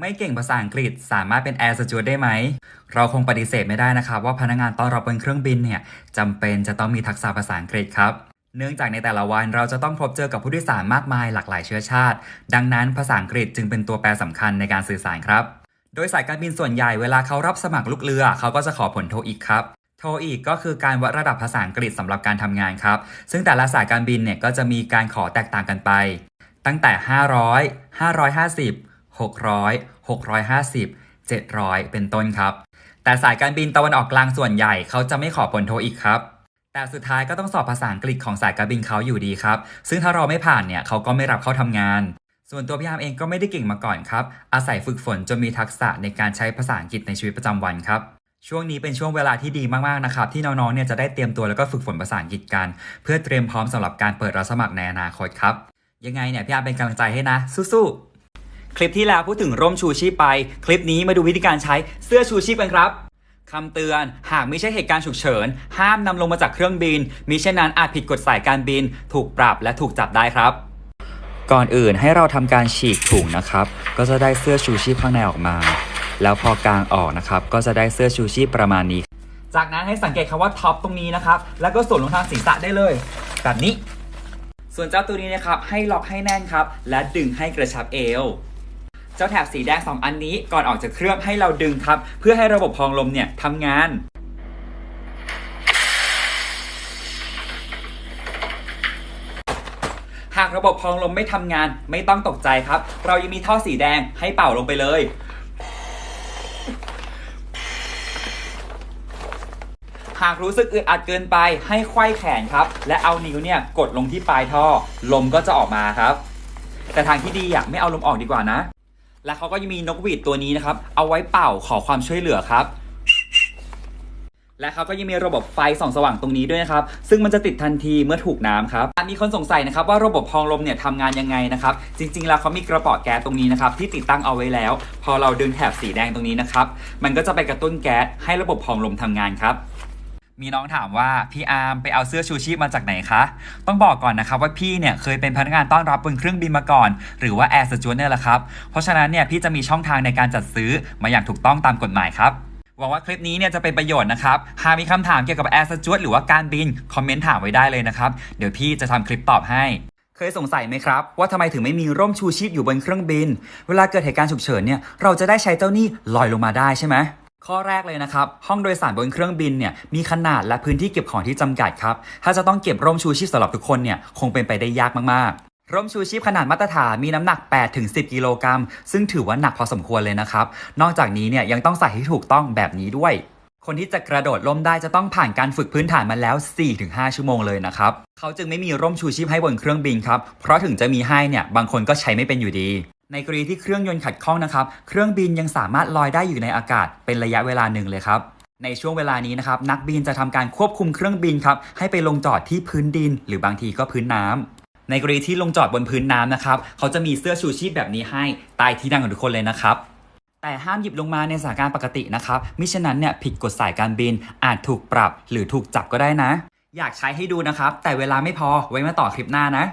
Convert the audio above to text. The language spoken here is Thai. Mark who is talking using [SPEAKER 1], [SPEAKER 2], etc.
[SPEAKER 1] ไม่เก่งภาษาอังกฤษสามารถเป็นแอร์สจวตได้ไหม เราคงปฏิเสธไม่ได้นะครับ ว่าพนักงานต้อนรับบนเครื่องบินเนี่ยจำเป็นจะต้องมีทักษะภาษาอังกฤษครับ เนื่องจากในแต่ละวันเราจะต้องพบเจอกับผู้โดยสารมากมายหลากหลายเชื้อชาติ ดังนั้นภาษาอังกฤษจึงเป็นตัวแปรสำคัญในการสื่อสารครับ โดยสายการบินส่วนใหญ่เวลาเขารับสมัครลูกเรือ เขาก็จะขอผลโทอีกครับโทอีกก็คือการวัดระดับภาษาอังกฤษสำหรับการทำงานครับ ซึ่งแต่ละสายการบินเนี่ยก็จะมีการขอแตกต่างกันไป ตั้งแต่ 500 550 600 650 700 เป็นต้นครับ แต่สายการบินตะวันออกกลางส่วนใหญ่เขาจะไม่ขอผลโทอีกครับ แต่สุดท้ายก็ต้องสอบภาษาอังกฤษของสายการบินเขาอยู่ดีครับ ซึ่งถ้าเราไม่ผ่านเนี่ยเขาก็ไม่รับเข้าทำงาน ส่วนตัวพี่อามเองก็ไม่ได้เก่งมาก่อนครับ อาศัยฝึกฝนจนมีทักษะในการใช้ภาษาอังกฤษในชีวิตประจำวันครับ ช่วงนี้เป็นช่วงเวลาที่ดีมากๆนะครับที่น้องๆเนี่ยจะได้เตรียมตัวแล้วก็ฝึกฝนภาษาอังกฤษกัน เพื่อเตรียมพร้อมสำหรับการเปิดรับสมัครในอนาคตครับ ยังไงเนี่ยพี่อามเป็นกำลังใจให้นะ สู้ๆ คลิปที่แล้วพูดถึงร่มชูชีพไป คลิปนี้มาดูวิธีการใช้เสื้อชูชีพกันครับคำเตือนหากไม่ใช่เหตุการณ์ฉุกเฉิน ห้ามนำลงมาจากเครื่องบินมิเช่นนั้นอาจผิดกฎสายการบิน ถูกปรับและถูกจับได้ครับ ก่อนอื่นให้เราทำการฉีกถุงนะครับ ก็จะได้เสื้อชูชีพข้างในออกมา แล้วพอกลางออกนะครับ ก็จะได้เสื้อชูชีพประมาณนี้ จากนั้นให้สังเกตคำว่าท็อปตรงนี้นะครับ แล้วก็สวมลงทางศีรษะได้เลย แบบนี้ ส่วนเจ้าตัวนี้นะครับให้ล็อกให้แน่นครับ และดึงให้กระชับเอว เจ้าแถบสีแดง 2 อันนี้ก่อนออกจากเครื่องให้เราดึงครับ เพื่อให้ระบบพองลมเนี่ยทำงานหากระบบพองลมไม่ทำงานไม่ต้องตกใจครับ เรายังมีท่อสีแดงให้เป่าลงไปเลย หากรู้สึกอึดอัดเกินไปให้ไขว้แขนครับ และเอานิ้วเนี่ยกดลงที่ปลายท่อ ลมก็จะออกมาครับ แต่ทางที่ดีอะไม่เอาลมออกดีกว่านะ และเขาก็ยังมีนกหวีดตัวนี้นะครับ เอาไว้เป่าขอความช่วยเหลือครับ และเขาก็ยังมีระบบไฟส่องสว่างตรงนี้ด้วยนะครับ ซึ่งมันจะติดทันทีเมื่อถูกน้ำครับมีคนสงสัยนะครับว่าระบบพองลมเนี่ยทำงานยังไงนะครับ จริง ๆ แล้วเขามีกระป๋อแก๊สตรงนี้นะครับที่ติดตั้งเอาไว้แล้ว พอเราดึงแถบสีแดงตรงนี้นะครับ มันก็จะไปกระตุ้นแก๊สให้ระบบพองลมทำงานครับ มีน้องถามว่าพี่อาร์มไปเอาเสื้อชูชีพมาจากไหนคะ ต้องบอกก่อนนะครับว่าพี่เนี่ยเคยเป็นพนักงานต้อนรับบนเครื่องบินมาก่อน หรือว่าแอร์สจวตเนี่ยแหละครับ เพราะฉะนั้นเนี่ยพี่จะมีช่องทางในการจัดซื้อมาอย่างถูกต้องตามกฎหมายครับหวังว่าคลิปนี้เนี่ยจะเป็นประโยชน์นะครับ หากมีคำถามเกี่ยวกับแอร์สจวตหรือว่าการบิน คอมเมนต์ถามไว้ได้เลยนะครับ เดี๋ยวพี่จะทำคลิปตอบให้ เคยสงสัยไหมครับ ว่าทำไมถึงไม่มีร่มชูชีพอยู่บนเครื่องบิน เวลาเกิดเหตุการณ์ฉุกเฉินเนี่ยเราจะได้ใช้เจ้านี่ลอยลงมาได้ใช่ไหม ข้อแรกเลยนะครับ ห้องโดยสารบนเครื่องบินเนี่ยมีขนาดและพื้นที่เก็บของที่จำกัดครับ ถ้าจะต้องเก็บร่มชูชีพสำหรับทุกคนเนี่ยคงเป็นไปได้ยากมากๆ ร่มชูชีพขนาดมาตรฐานมีน้ำหนัก 8-10 กิโลกรัม ซึ่งถือว่าหนักพอสมควรเลยนะครับ นอกจากนี้เนี่ยยังต้องใส่ให้ถูกต้องแบบนี้ด้วย คนที่จะกระโดดร่มได้จะต้องผ่านการฝึกพื้นฐานมาแล้ว 4-5 ชั่วโมงเลยนะครับ เขาจึงไม่มีร่มชูชีพให้บนเครื่องบินครับ เพราะถึงจะมีให้เนี่ยบางคนก็ใช้ไม่เป็นอยู่ดี ในกรณีที่เครื่องยนต์ขัดข้องนะครับ เครื่องบินยังสามารถลอยได้อยู่ในอากาศเป็นระยะเวลาหนึ่งเลยครับในช่วงเวลานี้นะครับนักบินจะทำการควบคุมเครื่องบินครับให้ไปลงจอดที่พื้นดิน หรือบางทีก็พื้นน้ำในกรณีที่ลงจอดบนพื้นน้ำนะครับเขาจะมีเสื้อชูชีพแบบนี้ให้ใต้ที่นั่งของทุกคนเลยนะครับ แต่ห้ามหยิบลงมาในสถานการณ์ปกตินะครับมิฉะนั้นเนี่ยผิดกฎสายการบินอาจถูกปรับ หรือถูกจับก็ได้นะ อยากใช้ให้ดูนะครับ แต่เวลาไม่พอไว้มาต่อคลิปหน้านะ